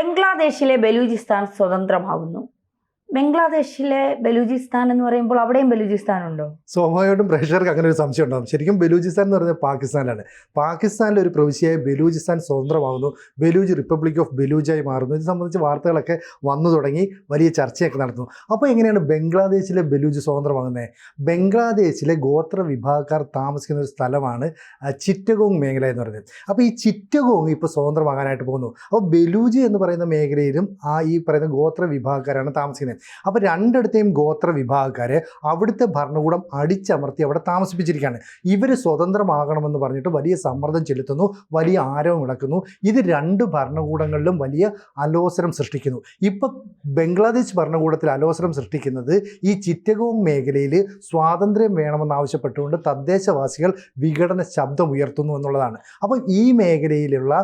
ബംഗ്ലാദേശിലെ ബലൂചിസ്ഥാൻ സ്വതന്ത്രമാകുന്നു ബംഗ്ലാദേശിലെ ബലൂചിസ്ഥാൻ എന്ന് പറയുമ്പോൾ അവിടെയും ബലൂചിസ്ഥാൻ ഉണ്ടോ? സ്വാഭാവികമായിട്ടും പ്രേക്ഷകർക്ക് അങ്ങനെ ഒരു സംശയം ഉണ്ടാകും ശരിക്കും ബലൂചിസ്ഥാൻ എന്ന് പറയുന്നത് പാകിസ്ഥാനാണ് പാകിസ്ഥാനിലെ ഒരു പ്രവിശ്യയായ ബലൂചിസ്ഥാൻ സ്വതന്ത്രമാകുന്നു ബലൂജ് റിപ്പബ്ലിക് ഓഫ് ബലൂജായി മാറുന്നു. ഇത് സംബന്ധിച്ച് വാർത്തകളൊക്കെ വന്നു തുടങ്ങി വലിയ ചർച്ചയൊക്കെ നടത്തുന്നു. അപ്പോൾ എങ്ങനെയാണ് ബംഗ്ലാദേശിലെ ബലൂജ് സ്വതന്ത്രമാകുന്നത്? ബംഗ്ലാദേശിലെ ഗോത്ര വിഭാഗക്കാർ താമസിക്കുന്ന ഒരു സ്ഥലമാണ് ചിറ്റഗോങ് മേഖല എന്ന് പറയുന്നത്. അപ്പോൾ ഈ ചിറ്റഗോങ് ഇപ്പോൾ സ്വതന്ത്രമാകാനായിട്ട് പോകുന്നു. അപ്പോൾ ബലൂജ് എന്ന് പറയുന്ന മേഖലയിലും ആ ഈ പറയുന്ന ഗോത്ര വിഭാഗക്കാരാണ് താമസിക്കുന്നത്. അപ്പോൾ രണ്ടിടത്തെയും ഗോത്ര വിഭാഗക്കാരെ അവിടുത്തെ ഭരണകൂടം അടിച്ചമർത്തി അവിടെ താമസിപ്പിച്ചിരിക്കുകയാണ് ഇവർ സ്വതന്ത്രമാകണമെന്ന് പറഞ്ഞിട്ട് വലിയ സമ്മർദ്ദം ചെലുത്തുന്നു വലിയ ആരവം ഇളക്കുന്നു ഇത് രണ്ട് ഭരണകൂടങ്ങളിലും വലിയ അലോസരം സൃഷ്ടിക്കുന്നു. ഇപ്പം ബംഗ്ലാദേശ് ഭരണകൂടത്തിൽ അലോസരം സൃഷ്ടിക്കുന്നത് ഈ ചിറ്റഗോങ് മേഖലയിൽ സ്വാതന്ത്ര്യം വേണമെന്ന് ആവശ്യപ്പെട്ടുകൊണ്ട് തദ്ദേശവാസികൾ വിഘടന ശബ്ദം ഉയർത്തുന്നു എന്നുള്ളതാണ്. അപ്പം ഈ മേഖലയിലുള്ള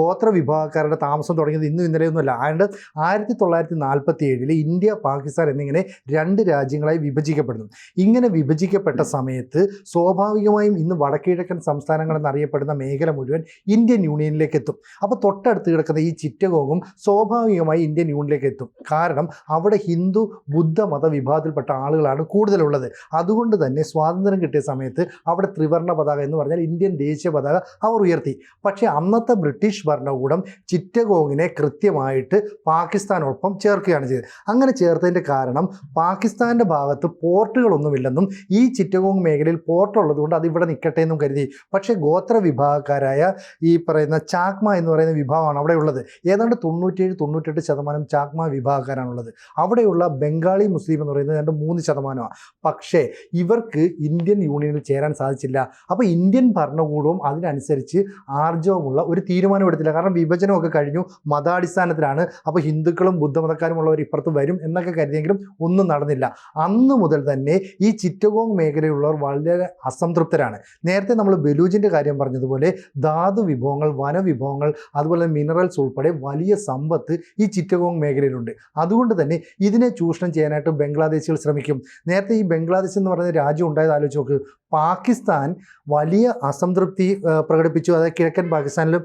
ഗോത്ര വിഭാഗക്കാരുടെ താമസം തുടങ്ങിയത് ഇന്നും ഇന്നലെയൊന്നുമല്ല. ആണ്ട് ആയിരത്തി തൊള്ളായിരത്തി നാൽപ്പത്തി ഏഴിൽ ഇന്ത്യ പാകിസ്ഥാൻ എന്നിങ്ങനെ രണ്ട് രാജ്യങ്ങളായി വിഭജിക്കപ്പെടുന്നു. ഇങ്ങനെ വിഭജിക്കപ്പെട്ട സമയത്ത് സ്വാഭാവികമായും ഇന്ന് വടക്കിഴക്കൻ സംസ്ഥാനങ്ങൾ എന്നറിയപ്പെടുന്ന മേഖല മുഴുവൻ ഇന്ത്യൻ യൂണിയനിലേക്ക് എത്തും. അപ്പോൾ തൊട്ടടുത്ത് കിടക്കുന്ന ഈ ചിറ്റഗോങ്ങും സ്വാഭാവികമായി ഇന്ത്യൻ യൂണിയനിലേക്ക് എത്തും. കാരണം അവിടെ ഹിന്ദു ബുദ്ധ മത വിഭാഗത്തിൽപ്പെട്ട ആളുകളാണ് കൂടുതലുള്ളത്. അതുകൊണ്ട് തന്നെ സ്വാതന്ത്ര്യം കിട്ടിയ സമയത്ത് അവിടെ ത്രിവർണ പതാക എന്ന് പറഞ്ഞാൽ ഇന്ത്യൻ ദേശീയ പതാക അവർ ഉയർത്തി. പക്ഷേ അന്നത്തെ ബ്രിട്ടീഷ് ഭരണകൂടം ചിറ്റഗോങ്ങിനെ കൃത്യമായിട്ട് പാകിസ്ഥാനോടൊപ്പം ചേർക്കുകയാണ് ചെയ്തത്. അങ്ങനെ ചേർത്തതിന്റെ കാരണം പാകിസ്ഥാന്റെ ഭാഗത്ത് പോർട്ടുകളൊന്നുമില്ലെന്നും ഈ ചിറ്റഗോങ് മേഖലയിൽ പോർട്ട് ഉള്ളതുകൊണ്ട് അത് ഇവിടെ നിൽക്കട്ടെ എന്നും കരുതി. പക്ഷേ ഗോത്ര വിഭാഗക്കാരായ ഈ പറയുന്ന ചാക്മ എന്ന് പറയുന്ന വിഭാഗമാണ് അവിടെ ഉള്ളത് ഏതാണ്ട് തൊണ്ണൂറ്റിയേഴ് തൊണ്ണൂറ്റെട്ട് ശതമാനം ചാക്മ വിഭാഗക്കാരാണുള്ളത്. അവിടെയുള്ള ബംഗാളി മുസ്ലിം എന്ന് പറയുന്നത് ഏതാണ്ട് മൂന്ന് ശതമാനമാണ്. പക്ഷേ ഇവർക്ക് ഇന്ത്യൻ യൂണിയനിൽ ചേരാൻ സാധിച്ചില്ല. അപ്പോൾ ഇന്ത്യൻ ഭരണകൂടവും അതിനനുസരിച്ച് ആർജവമുള്ള ഒരു തീരുമാനം എടുത്തില്ല കാരണം വിഭജനമൊക്കെ കഴിഞ്ഞു. മതാടിസ്ഥാനത്തിലാണ്. അപ്പോൾ ഹിന്ദുക്കളും ബുദ്ധമതക്കാരുമുള്ളവർ ഇപ്പുറത്ത് വരും. എന്നൊക്കെ കരുതിയെങ്കിലും ഒന്നും നടന്നില്ല. അന്ന് മുതൽ തന്നെ ഈ ചിറ്റഗോങ് മേഖലയിലുള്ളവർ വളരെ അസംതൃപ്തരാണ്. നേരത്തെ നമ്മൾ ബലൂജിന്റെ കാര്യം പറഞ്ഞതുപോലെ ധാതു വിഭവങ്ങൾ വനവിഭവങ്ങൾ അതുപോലെ മിനറൽസ് ഉൾപ്പെടെ വലിയ സമ്പത്ത് ഈ ചിറ്റഗോങ് മേഖലയിലുണ്ട്. അതുകൊണ്ട് തന്നെ ഇതിനെ ചൂഷണം ചെയ്യാനായിട്ട് ബംഗ്ലാദേശികൾ ശ്രമിക്കും. നേരത്തെ ഈ ബംഗ്ലാദേശ് എന്ന് പറയുന്ന രാജ്യം ഉണ്ടായത് ആലോചിച്ച് നോക്ക്. പാകിസ്ഥാൻ വലിയ അസംതൃപ്തി പ്രകടിപ്പിച്ചു. അതായത് കിഴക്കൻ പാകിസ്ഥാനിലും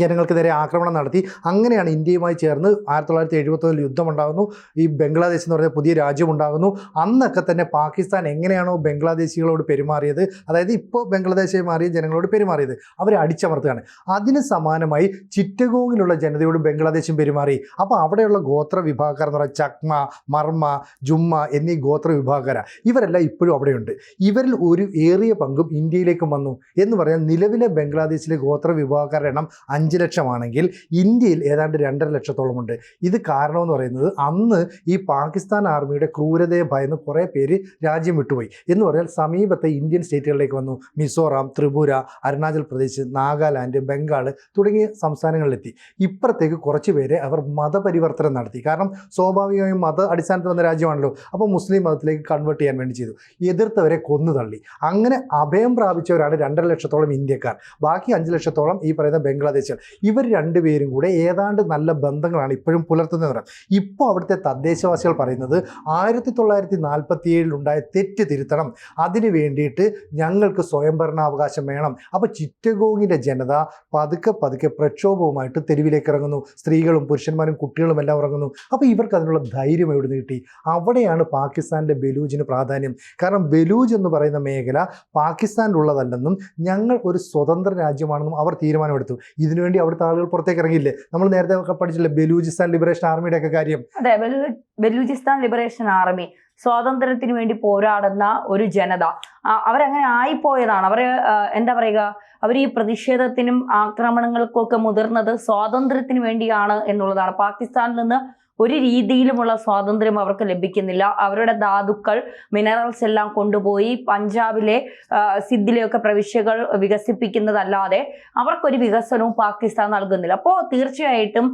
ജനങ്ങൾക്കെതിരെ ആക്രമണം നടത്തി. അങ്ങനെയാണ് ഇന്ത്യയുമായി ചേർന്ന് ആയിരത്തി തൊള്ളായിരത്തി എഴുപത്തൊന്നിൽ യുദ്ധമുണ്ടാകുന്നു ഈ ബംഗ്ലാദേശ് എന്ന് പറയുന്ന പുതിയ രാജ്യമുണ്ടാകുന്നു അന്നൊക്കെ തന്നെ പാകിസ്ഥാൻ എങ്ങനെയാണോ ബംഗ്ലാദേശികളോട് പെരുമാറിയത് അതായത് ഇപ്പോൾ ബംഗ്ലാദേശായി മാറിയ ജനങ്ങളോട് പെരുമാറിയത് അവരെ അടിച്ചമർത്തുകയാണ്. അതിന് സമാനമായി ചിറ്റഗോങ്ങിലുള്ള ജനതയോട് ബംഗ്ലാദേശും പെരുമാറി. അപ്പോൾ അവിടെയുള്ള ഗോത്ര വിഭാഗക്കാർ എന്ന് പറയുന്നത് ചക്മ മർമ്മ ജുമ്മ എന്നീ ഗോത്ര വിഭാഗക്കാരാണ് ഇവരെല്ലാം ഇപ്പോഴും അവിടെയുണ്ട്. ഇവരിൽ ഒരു ഏറിയ പങ്കും ഇന്ത്യയിലേക്കും വന്നു എന്ന് പറയാൻ നിലവിലെ ബംഗ്ലാദേശിലെ ഗോത്ര വിഭാഗക്കാരുടെ എണ്ണം അഞ്ച് ലക്ഷമാണെങ്കിൽ ഇന്ത്യയിൽ ഏതാണ്ട് രണ്ടര ലക്ഷത്തോളമുണ്ട്. ഇത് കാരണമെന്ന് പറയുന്നത് അന്ന് ഈ പാകിസ്ഥാൻ ആർമിയുടെ ക്രൂരതയെ ഭയന്ന് കുറേ പേര് രാജ്യം വിട്ടുപോയി. എന്ന് പറഞ്ഞാൽ സമീപത്തെ ഇന്ത്യൻ സ്റ്റേറ്റുകളിലേക്ക് വന്നു. മിസോറാം ത്രിപുര അരുണാചൽ പ്രദേശ് നാഗാലാൻഡ് ബംഗാൾ തുടങ്ങിയ സംസ്ഥാനങ്ങളിലെത്തി. ഇപ്പുറത്തേക്ക് കുറച്ച് പേരെ അവർ മതപരിവർത്തനം നടത്തി. കാരണം സ്വാഭാവികമായും മത അടിസ്ഥാനത്തിൽ വന്ന രാജ്യമാണല്ലോ. അപ്പോൾ മുസ്ലിം മതത്തിലേക്ക് കൺവേർട്ട് ചെയ്യാൻ വേണ്ടി ചെയ്തു. എതിർത്തവരെ കൊന്നു തള്ളി. അങ്ങനെ അഭയം പ്രാപിച്ചവരാണ് രണ്ടര ലക്ഷത്തോളം ഇന്ത്യക്കാർ. ബാക്കി അഞ്ച് ലക്ഷത്തോളം ഈ പറയുന്ന ബംഗ്ലാദേശികൾ ഇവർ രണ്ടുപേരും കൂടെ ഏതാണ്ട് നല്ല ബന്ധങ്ങളാണ് ഇപ്പോഴും പുലർത്തുന്നത് പറയാം ഇപ്പോൾ അവിടുത്തെ തദ്ദേശവാസികൾ പറയുന്നത് ആയിരത്തി തൊള്ളായിരത്തി നാൽപ്പത്തി ഏഴിലുണ്ടായ തെറ്റ് തിരുത്തണം. അതിന് വേണ്ടിയിട്ട് ഞങ്ങൾക്ക് സ്വയംഭരണാവകാശം വേണം. അപ്പോൾ ചിറ്റഗോങ്ങിന്റെ ജനത പതുക്കെ പതുക്കെ പ്രക്ഷോഭവുമായിട്ട് തെരുവിലേക്ക് ഇറങ്ങുന്നു. സ്ത്രീകളും പുരുഷന്മാരും കുട്ടികളും എല്ലാം ഇറങ്ങുന്നു. അപ്പോൾ ഇവർക്ക് അതിനുള്ള ധൈര്യം എവിടെ നിന്ന് കിട്ടി? അവിടെയാണ് പാകിസ്ഥാനിലെ ബലൂജിന് പ്രാധാന്യം. കാരണം ബലൂജ് എന്ന് പറയുന്ന മേഖല പാകിസ്ഥാനിലുള്ളതല്ലെന്നും ഞങ്ങൾ ഒരു സ്വതന്ത്ര രാജ്യമാണെന്നും അവർ തീരുമാനമെടുത്തു. ഇതിനുവേണ്ടി അവിടുത്തെ ആളുകൾ പുറത്തേക്ക് ഇറങ്ങിയില്ലേ? നമ്മൾ നേരത്തെ ഒക്കെ പഠിച്ചില്ലേ ബലൂചിസ്ഥാൻ ലിബറേഷൻ ആർമിയുടെ ഒക്കെ കാര്യം? അതെ ബലൂ- ബലൂചിസ്ഥാൻ ലിബറേഷൻ ആർമി സ്വാതന്ത്ര്യത്തിന് വേണ്ടി പോരാടുന്ന ഒരു ജനത. അവരങ്ങനെ ആയിപ്പോയതാണ്. അവർ ആ, എന്താ പറയുക? അവർ ഈ പ്രതിഷേധത്തിനും ആക്രമണങ്ങൾക്കും ഒക്കെ മുതിർന്നത് സ്വാതന്ത്ര്യത്തിന് വേണ്ടിയാണ് എന്നുള്ളതാണ്. പാകിസ്ഥാനിൽ നിന്ന് ഒരു രീതിയിലുമുള്ള സ്വാതന്ത്ര്യം അവർക്ക് ലഭിക്കുന്നില്ല. അവരുടെ ധാതുക്കൾ മിനറൽസ് എല്ലാം കൊണ്ടുപോയി പഞ്ചാബിലെ സിദ്ധിലെയൊക്കെ പ്രവിശ്യകൾ വികസിപ്പിക്കുന്നതല്ലാതെ അവർക്കൊരു വികസനവും പാകിസ്ഥാൻ നൽകുന്നില്ല. അപ്പോൾ തീർച്ചയായിട്ടും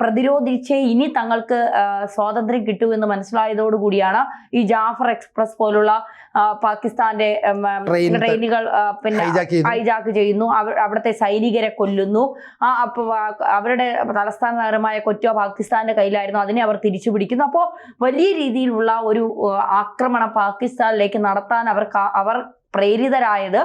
പ്രതിരോധിച്ച് ഇനി തങ്ങൾക്ക് സ്വാതന്ത്ര്യം കിട്ടുമെന്ന് മനസ്സിലായതോടുകൂടിയാണ് ഈ ജാഫർ എക്സ്പ്രസ് പോലുള്ള പാകിസ്ഥാന്റെ ട്രെയിനുകൾ പിന്നെ ഹൈജാക്ക് ചെയ്യുന്നു. അവിടുത്തെ സൈനികരെ കൊല്ലുന്നു. അവരുടെ തലസ്ഥാന നഗരമായ കൊറ്റോ പാകിസ്ഥാന്റെ കയ്യിലായിരുന്നു അതിനെ അവർ തിരിച്ചു പിടിക്കുന്നു. അപ്പോൾ വലിയ രീതിയിലുള്ള ഒരു ആക്രമണം പാകിസ്ഥാനിലേക്ക് നടത്താൻ അവർ അവർ പ്രേരിതരായത്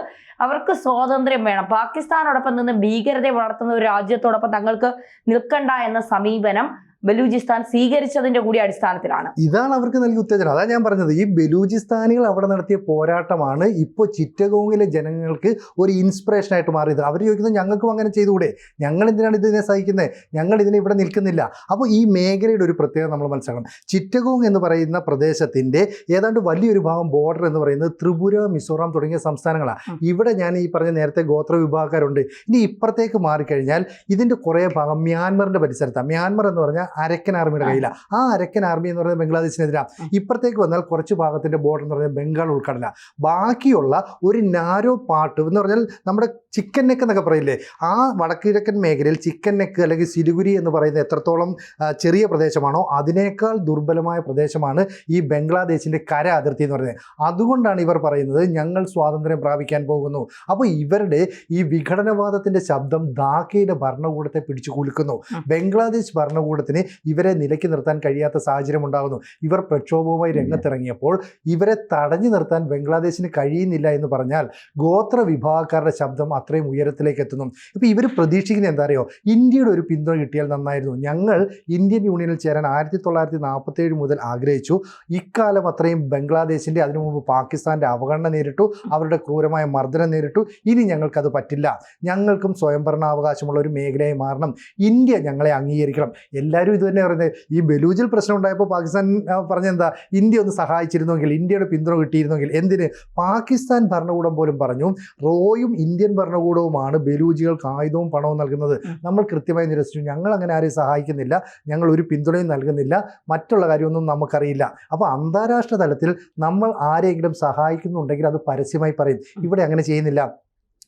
അവർക്ക് സ്വാതന്ത്ര്യം വേണം. പാകിസ്ഥാനോടൊപ്പം നിന്ന് ഭീകരതയെ വളർത്തുന്ന ഒരു രാജ്യത്തോടൊപ്പം തങ്ങൾക്ക് നിൽക്കണ്ട എന്ന സമീപനം ബലൂചിസ്ഥാൻ സ്വീകരിച്ചതിന്റെ കൂടി അടിസ്ഥാനത്തിലാണ്. ഇതാണ് അവർക്ക് നൽകിയ ഉത്തേജനം. അതാണ് ഞാൻ പറഞ്ഞത്. ഈ ബലൂചിസ്ഥാനികൾ അവിടെ നടത്തിയ പോരാട്ടമാണ് ഇപ്പോൾ ചിറ്റഗോങ്ങിലെ ജനങ്ങൾക്ക് ഒരു ഇൻസ്പിറേഷൻ ആയിട്ട് മാറിയത്. അവർ ചോദിക്കുന്നത് ഞങ്ങൾക്കും അങ്ങനെ ചെയ്തുകൂടെ? ഞങ്ങൾ എന്തിനാണ് ഇതിനെ സഹിക്കുന്നത് ഞങ്ങൾ ഇതിനെ ഇവിടെ നിൽക്കുന്നില്ല. അപ്പോൾ ഈ മേഖലയുടെ ഒരു പ്രത്യേകത നമ്മൾ മനസ്സിലാക്കണം. ചിറ്റഗോങ് എന്ന് പറയുന്ന പ്രദേശത്തിന്റെ ഏതാണ്ട് വലിയൊരു ഭാഗം ബോർഡർ എന്ന് പറയുന്നത് ത്രിപുര മിസോറാം തുടങ്ങിയ സംസ്ഥാനങ്ങളാണ് ഇവിടെ ഞാൻ ഈ പറഞ്ഞ നേരത്തെ ഗോത്ര വിഭാഗക്കാരുണ്ട്. ഇനി ഇപ്പുറത്തേക്ക് മാറിക്കഴിഞ്ഞാൽ ഇതിന്റെ കുറേ ഭാഗം മ്യാൻമറിന്റെ പരിസരത്താണ് മ്യാൻമർ എന്ന് പറഞ്ഞാൽ അരക്കൻ ആർമിയുടെ. കയ്യിലാണ് ആ അരക്കൻ ആർമി എന്ന് പറയുന്നത് ബംഗ്ലാദേശിനെതിരാണ്. ഇപ്പുറത്തേക്ക് വന്നാൽ കുറച്ച് ഭാഗത്തിന്റെ ബോർഡർ എന്ന് പറഞ്ഞാൽ ബംഗാൾ ഉൾക്കടല ബാക്കിയുള്ള ഒരു നാരോ പാർട്ട് എന്ന് പറഞ്ഞാൽ നമ്മുടെ ചിക്കൻ നെക്ക് എന്നൊക്കെ പറയില്ലേ? ആ വടക്കിഴക്കൻ മേഖലയിൽ ചിക്കൻ നെക്ക് അല്ലെങ്കിൽ സിലിഗുരി എന്ന് പറയുന്ന എത്രത്തോളം ചെറിയ പ്രദേശമാണോ അതിനേക്കാൾ ദുർബലമായ പ്രദേശമാണ് ഈ ബംഗ്ലാദേശിന്റെ കര അതിർത്തി എന്ന് പറയുന്നത്. അതുകൊണ്ടാണ് ഇവർ പറയുന്നത് ഞങ്ങൾ സ്വാതന്ത്ര്യം പ്രാപിക്കാൻ പോകുന്നു. അപ്പോൾ ഇവരുടെ ഈ വിഘടനവാദത്തിന്റെ ശബ്ദം ധാക്കയുടെ ഭരണകൂടത്തെ പിടിച്ചു കുലുക്കുന്നു. ബംഗ്ലാദേശ് ഭരണകൂടത്തിന് ഇവരെ നിലയ്ക്ക് നിർത്താൻ കഴിയാത്ത സാഹചര്യം ഉണ്ടാകുന്നു. ഇവർ പ്രക്ഷോഭവുമായി രംഗത്തിറങ്ങിയപ്പോൾ ഇവരെ തടഞ്ഞു നിർത്താൻ ബംഗ്ലാദേശിന് കഴിയുന്നില്ല എന്ന് പറഞ്ഞാൽ ഗോത്ര വിഭാഗക്കാരുടെ ശബ്ദം അത്രയും ഉയരത്തിലേക്ക് എത്തുന്നു ഇപ്പോൾ ഇവർ പ്രതീക്ഷിക്കുന്നത് എന്താ അറിയോ? ഇന്ത്യയുടെ ഒരു പിന്തുണ കിട്ടിയാൽ നന്നായിരുന്നു. ഞങ്ങൾ ഇന്ത്യൻ യൂണിയനിൽ ചേരാൻ ആയിരത്തി തൊള്ളായിരത്തി നാൽപ്പത്തേഴ് മുതൽ ആഗ്രഹിച്ചു. ഇക്കാലം അത്രയും ബംഗ്ലാദേശിന്റെ അതിനു മുമ്പ് പാകിസ്ഥാന്റെ അവഗണന നേരിട്ടു. അവരുടെ ക്രൂരമായ മർദ്ദനം നേരിട്ടു. ഇനി ഞങ്ങൾക്കത് പറ്റില്ല. ഞങ്ങൾക്കും സ്വയംഭരണാവകാശമുള്ള ഒരു മേഖലയായി മാറണം. ഇന്ത്യ ഞങ്ങളെ അംഗീകരിക്കണം. എല്ലാവരും ഇത് തന്നെ പറയുന്നത്. ഈ ബലൂജിൽ പ്രശ്നം ഉണ്ടായപ്പോൾ പാകിസ്ഥാൻ പറഞ്ഞെന്താ? ഇന്ത്യ ഒന്ന് സഹായിച്ചിരുന്നെങ്കിൽ ഇന്ത്യയുടെ പിന്തുണ കിട്ടിയിരുന്നെങ്കിൽ എന്തിന്? പാകിസ്ഥാൻ ഭരണകൂടം പോലും പറഞ്ഞു റോയും ഇന്ത്യൻ ഭരണകൂടവുമാണ് ബലൂജികൾക്ക് ആയുധവും പണവും നൽകുന്നത്. നമ്മൾ കൃത്യമായി നിരസിച്ചു ഞങ്ങൾ അങ്ങനെ ആരെയും സഹായിക്കുന്നില്ല ഞങ്ങൾ ഒരു പിന്തുണയും നൽകുന്നില്ല മറ്റുള്ള കാര്യമൊന്നും നമുക്കറിയില്ല. അപ്പോൾ അന്താരാഷ്ട്ര തലത്തിൽ നമ്മൾ ആരെങ്കിലും സഹായിക്കുന്നുണ്ടെങ്കിൽ അത് പരസ്യമായി പറയും. ഇവിടെ അങ്ങനെ ചെയ്യുന്നില്ല.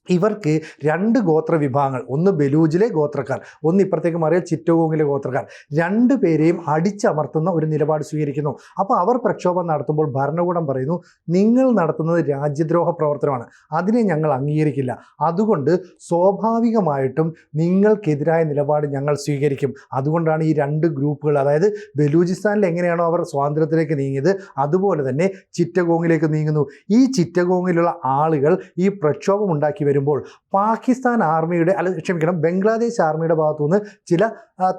ഇവർക്ക് രണ്ട് ഗോത്ര വിഭാഗങ്ങൾ ഒന്ന് ബലൂജിലെ ഗോത്രക്കാർ ഒന്ന് ഇപ്പുറത്തേക്ക് മാറിയ ചിറ്റഗോങ്ങിലെ ഗോത്രക്കാർ രണ്ട് പേരെയും അടിച്ചമർത്തുന്ന ഒരു നിലപാട് സ്വീകരിക്കുന്നു. അപ്പോൾ അവർ പ്രക്ഷോഭം നടത്തുമ്പോൾ ഭരണകൂടം പറയുന്നു നിങ്ങൾ നടത്തുന്നത് രാജ്യദ്രോഹ പ്രവർത്തനമാണ് അതിനെ ഞങ്ങൾ അംഗീകരിക്കില്ല. അതുകൊണ്ട് സ്വാഭാവികമായിട്ടും നിങ്ങൾക്കെതിരായ നിലപാട് ഞങ്ങൾ സ്വീകരിക്കും. അതുകൊണ്ടാണ് ഈ രണ്ട് ഗ്രൂപ്പുകൾ അതായത് ബലൂചിസ്ഥാനിൽ എങ്ങനെയാണോ അവർ സ്വാതന്ത്ര്യത്തിലേക്ക് നീങ്ങിയത് അതുപോലെ തന്നെ ചിറ്റഗോങ്ങിലേക്ക് നീങ്ങുന്നു. ഈ ചിറ്റഗോങ്ങിലുള്ള ആളുകൾ ഈ പ്രക്ഷോഭം ഉണ്ടാക്കി വരുമ്പോൾ പാകിസ്ഥാൻ ആർമിയുടെ അല്ല ക്ഷമിക്കണം ബംഗ്ലാദേശ് ആർമിയുടെ ഭാഗത്തുനിന്ന് ചില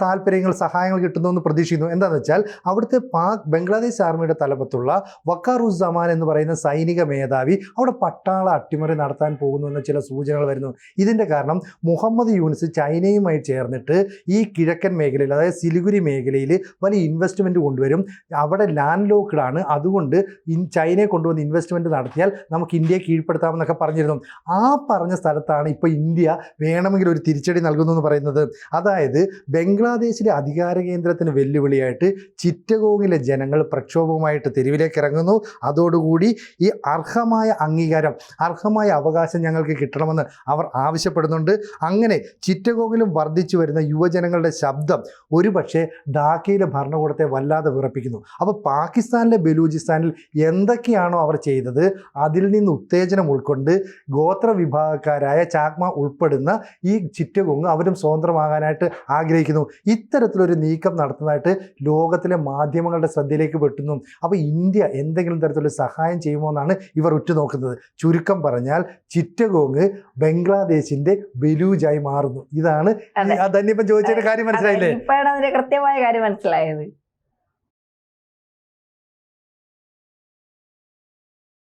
താല്പര്യങ്ങൾ സഹായങ്ങൾ കിട്ടുന്നു എന്ന് പ്രതീക്ഷിക്കുന്നു. എന്താണെന്ന് വെച്ചാൽ അവിടുത്തെ പാക് ബംഗ്ലാദേശ് ആർമിയുടെ തലപ്പത്തുള്ള വക്കാറുസ്സമാൻ എന്ന് പറയുന്ന സൈനിക മേധാവി അവിടെ പട്ടാള അട്ടിമറി നടത്താൻ പോകുന്നു എന്ന ചില സൂചനകൾ വരുന്നു. ഇതിന്റെ കാരണം മുഹമ്മദ് യൂനിസ് ചൈനയുമായി ചേർന്നിട്ട് ഈ കിഴക്കൻ മേഖലയിൽ അതായത് സിലിഗുരി മേഖലയിൽ വലിയ ഇൻവെസ്റ്റ്മെന്റ് കൊണ്ടുവരും. അവിടെ ലാൻഡ് ലോക്ക്ഡാണ് അതുകൊണ്ട് ഇൻ ചൈനയെ കൊണ്ടുവന്ന് ഇൻവെസ്റ്റ്മെന്റ് നടത്തിയാൽ നമുക്ക് ഇന്ത്യയെ കീഴ്പ്പെടുത്താമെന്നൊക്കെ പറഞ്ഞിരുന്നു. ആ പറഞ്ഞ സ്ഥലത്താണ് ഇപ്പോൾ ഇന്ത്യ വേണമെങ്കിൽ ഒരു തിരിച്ചടി നൽകുന്നു എന്ന് പറയുന്നത്. അതായത് ബംഗ്ലാദേശിലെ അധികാര കേന്ദ്രത്തിന് വെല്ലുവിളിയായിട്ട് ചിറ്റഗോങ്ങിലെ ജനങ്ങൾ പ്രക്ഷോഭവുമായിട്ട് തെരുവിലേക്ക് ഇറങ്ങുന്നു. അതോടുകൂടി ഈ അർഹമായ അംഗീകാരം അർഹമായ അവകാശം ഞങ്ങൾക്ക് കിട്ടണമെന്ന് അവർ ആവശ്യപ്പെടുന്നുണ്ട്. അങ്ങനെ ചിറ്റഗോങ്ങിലും വർദ്ധിച്ചു വരുന്ന യുവജനങ്ങളുടെ ശബ്ദം ഒരുപക്ഷെ ഡാക്കയിലെ ഭരണകൂടത്തെ വല്ലാതെ വിറപ്പിക്കുന്നു. അപ്പോൾ പാകിസ്ഥാനിലെ ബലൂചിസ്ഥാനിൽ എന്തൊക്കെയാണോ അവർ ചെയ്തത്? അതിൽ നിന്ന് ഉത്തേജനം ഉൾക്കൊണ്ട് ഗോത്ര വിഭാഗക്കാരായ ചാക്മ ഉൾപ്പെടുന്ന ഈ ചിറ്റഗോങ് അവരും സ്വതന്ത്രമാകാനായിട്ട് ആഗ്രഹിക്കുന്നു. ഇത്തരത്തിലൊരു നീക്കം നടത്തുന്നതായിട്ട് ലോകത്തിലെ മാധ്യമങ്ങളുടെ ശ്രദ്ധയിലേക്ക് പെട്ടുന്നു അപ്പോൾ ഇന്ത്യ എന്തെങ്കിലും തരത്തിലുള്ള സഹായം ചെയ്യുമോ എന്നാണ് ഇവർ ഉറ്റുനോക്കുന്നത്. ചുരുക്കം പറഞ്ഞാൽ ചിറ്റഗോങ് ബംഗ്ലാദേശിന്റെ ബലൂജായി മാറുന്നു. ഇതാണ് ഇപ്പം ചോദിച്ചതിന്റെ കാര്യം മനസ്സിലായില്ലേ? ഇപ്പോഴാണ് അതിന്റെ കൃത്യമായ കാര്യം മനസ്സിലായത്.